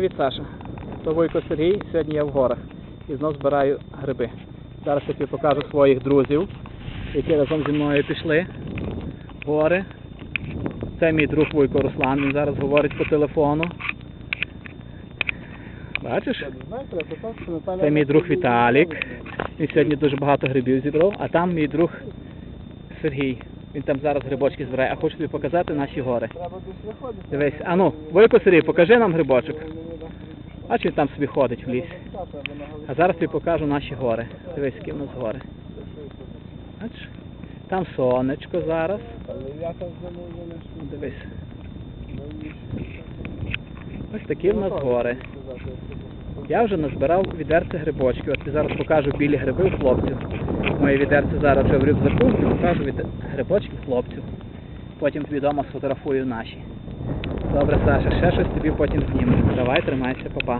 Привіт, Саша. То Войко Сергій, сьогодні я в горах і знов збираю гриби. Зараз я тобі покажу своїх друзів, які разом зі мною пішли в гори. Це мій друг Войко Руслан, він зараз говорить по телефону. Бачиш? Це мій друг Віталік. Він сьогодні дуже багато грибів зібрав, а там мій друг Сергій. Він там зараз грибочки збирає, а хочу тобі показати наші гори. Дивись, а ну, Войко Сергій, покажи нам грибочок. Бачиш, він там собі ходить в ліс. А зараз тобі покажу наші гори. Дивись, які в нас гори. Бачиш? Там сонечко зараз. Дивись. Ось такі в нас гори. Я вже назбирав відерце грибочки. От я зараз покажу білі гриби у хлопців. Моє відерце зараз вже в рюкзаку покажу від... грибочки хлопців. Потім тобі вдома сфотографую наші. Добре, Саша, ще щось тобі потім знімемо. Давай, тримайся, папа.